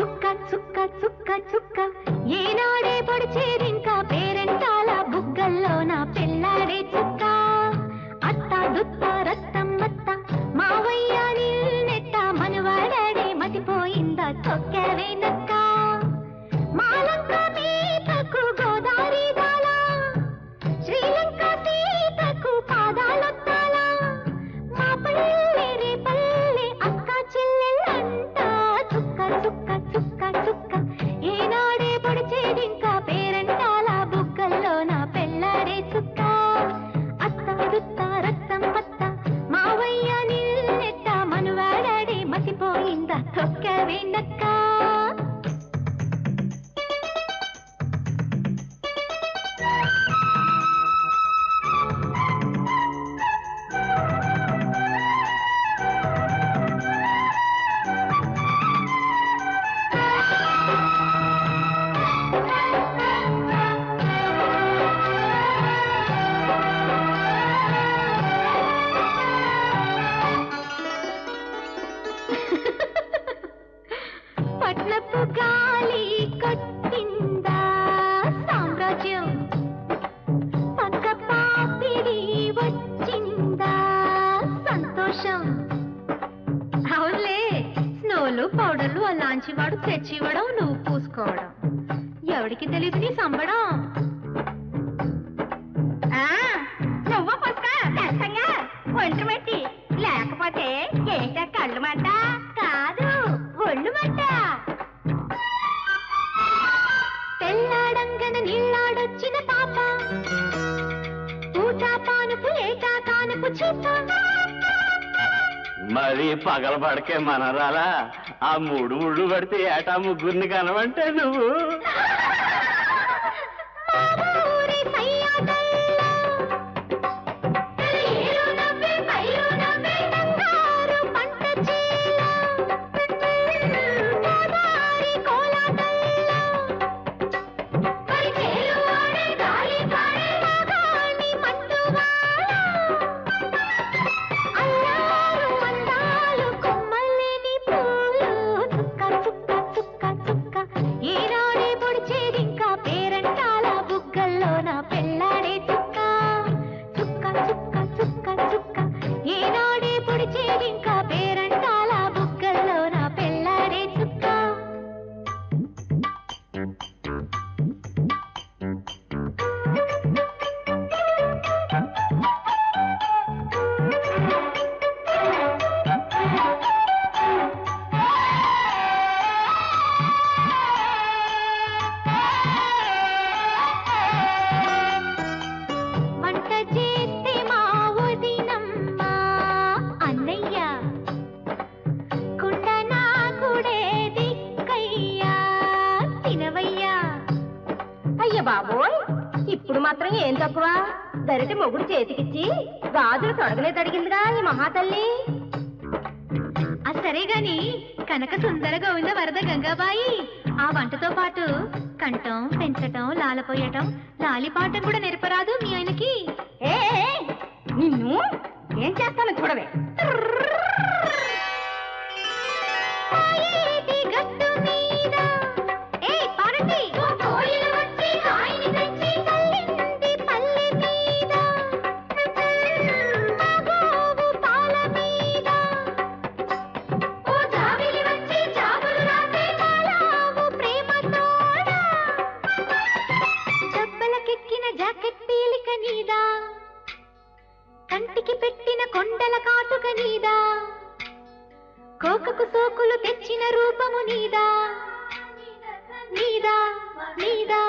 చుక్క చుక్క చుక్క చుక్క. ఏనాడే పొడిచేదింకా పేరెంటాల బుగ్గల్లో నా పిల్లాడే చుక్క. நின்ன పట్నపు గాలి కొట్టిందా సామ్రాజ్యం? పక్క పాపిడి వచ్చిందా సంతోషం? అవునులే స్నోలు పౌడర్లు అలాంటి వాడు తెచ్చివ్వడం నువ్వు పూసుకోవడం. ఎవడికి తెలియదు నీ సంబడం. నువ్వు మరి కానుపు పడకే మరి పగలబడకే మనరాలా ఆ మూడు ముళ్ళు పడితే ఏటా ముగ్గురిని కనవంటే నువ్వు? బాబోయ్. ఇప్పుడు మాత్రం ఏం తక్కువ? దరిటి మొగుడు చేతికిచ్చి గాజులు తొడగలే తడిగిందిగా ఈ మహాతల్లి. ఆ సరే గాని కనక సుందర గోవింద వరద గంగాబాయి ఆ వంటతో పాటు కంఠం పెంచటం లాలపోయటం లాలిపాటం కూడా నేర్పరాదు మీ ఆయనకి. ఏ ఏ, నిన్ను ఏం చేస్తాను చూడవే. నీదా కంటికి పెట్టిన కొండల కాటుక నీదా కోకకు సోకులు తెచ్చిన రూపము నీదా నీదా నీదా